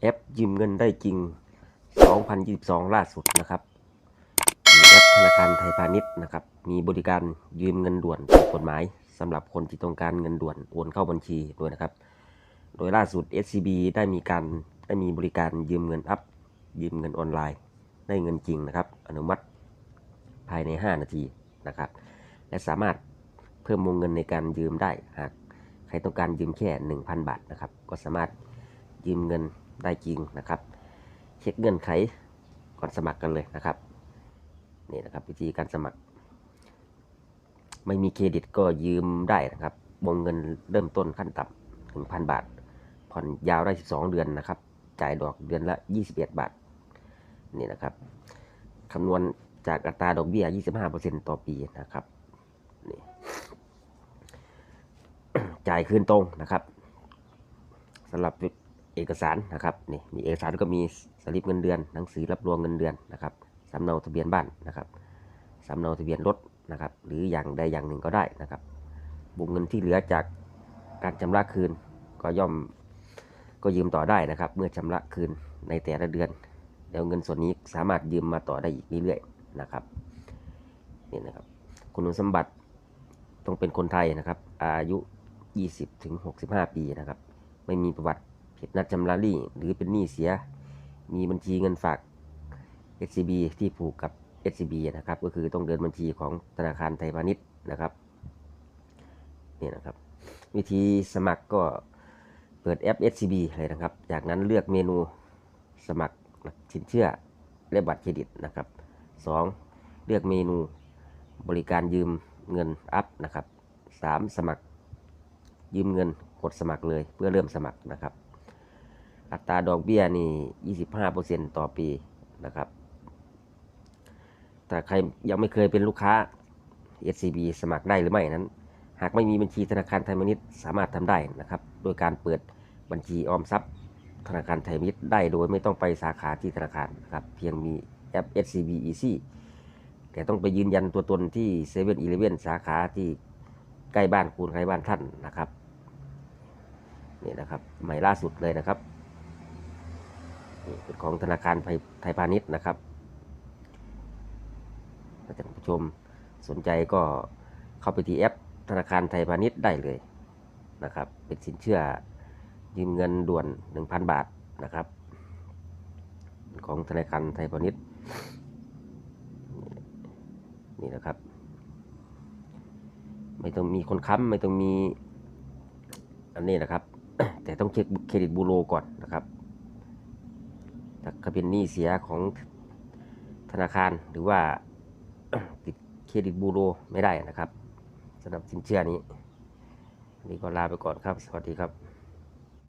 แอปยืมเงินได้จริง 2022 ล่าสุดนะครับ มีแอปธนาคารไทยพาณิชย์นะครับ มีบริการยืมเงินด่วนถูกกฎหมายสำหรับคนที่ต้องการเงินด่วนโอนเข้าบัญชีด้วยนะครับ โดยล่าสุด SCB ได้มีการได้มีบริการยืมเงินอัพ ยืมเงินออนไลน์ ได้เงินจริงนะครับ อนุมัติภายใน 5 นาทีนะครับ และสามารถเพิ่มวงเงินในการยืมได้หาก ใครต้องการยืมแค่ 1,000 บาทนะครับ ก็สามารถยืมเงินได้จริงนะครับ เช็คเงื่อนไขก่อนสมัครกันเลยนะครับนี่นะครับวิธีการสมัคร ไม่มีเครดิตก็ยืมได้นะครับวงเงินเริ่มต้นขั้นต่ำถึงพันบาท ผ่อนยาวได้ 12 เดือนนะครับ จ่ายดอกเดือนละ 21 บาทนี่นะครับคำนวณจากอัตราดอกเบี้ย 25%ต่อปีนะครับนี่ จ่ายคืนตรงนะครับสำหรับเอกสารนะครับนี่มีเอกสารก็มีสลิปเงินเดือนหนังสือรับรองเงินเดือนนะครับสำเนาทะเบียนบ้านนะครับสำเนาทะเบียนรถนะครับ หรืออย่างใดอย่างหนึ่งก็ได้นะครับวงเงินที่เหลือจากการชำระคืนก็ย่อมก็ยืมต่อได้นะครับ เมื่อชำระคืนในแต่ละเดือน แล้วเงินส่วนนี้สามารถยืมมาต่อได้อีกเรื่อยๆนะครับนี่นะครับ คุณสมบัติต้องเป็นคนไทยนะครับ อายุ 20ถึง65 ปีนะครับ ไม่มีประวัติผิดนัดชำระหนี้หรือเป็นหนี้เสีย มีบัญชีเงินฝาก SCB ที่ผูกกับ SCB นะครับ ก็คือต้องเดินบัญชีของธนาคารไทยพาณิชย์นะครับนี่นะครับ วิธีสมัครก็เปิดแอป SCB เลยนะครับ จากนั้นเลือกเมนูสมัครสินเชื่อและบัตรเครดิตนะครับ 2. เลือกเมนูบริการยืมเงินอัพนะครับ 3. สมัคร ยืมเงินกดสมัครเลยเพื่อเริ่มสมัครนะครับ อัตราดอกเบี้ยนี่25%ต่อปีนะครับแต่ใครยังไม่เคยเป็นลูกค้า SCB สมัครได้หรือไม่นั้น หากไม่มีบัญชีธนาคารไทยพาณิชย์สามารถทำได้นะครับ โดยการเปิดบัญชีออมทรัพย์ ธนาคารไทยพาณิชย์ได้โดยไม่ต้องไปสาขาที่ธนาคารนะครับ เพียงมีแอป SCB Easy แต่ต้องไปยืนยันตัวตนที่7 e เ e ่ e อสาขาที่ใกล้บ้านคุณใกล้บ้านท่านนะครับ นี่นะครับใหม่ล่าสุดเลยนะครับนี่เป็นของธนาคารไทยไทยพาณิชย์นะครับถ้าท่านผู้ชมสนใจก็เข้าไปที่แอปธนาคารไทยพาณิชย์ได้เลยนะครับ เป็นสินเชื่อยืมเงินด่วน 1,000 บาทนะครับ ของธนาคารไทยพาณิชย์นี่นะครับ ไม่ต้องมีคนค้ำไม่ต้องมีอันนี้นะครับ แต่ต้องเช็คเครดิตบูโรก่อนนะครับถ้าเป็นหนี้เสียของธนาคารหรือว่าติดเครดิตบูโรไม่ได้นะครับสำหรับสินเชื่อนี้ นี่ก็ลาไปก่อนครับ สวัสดีครับ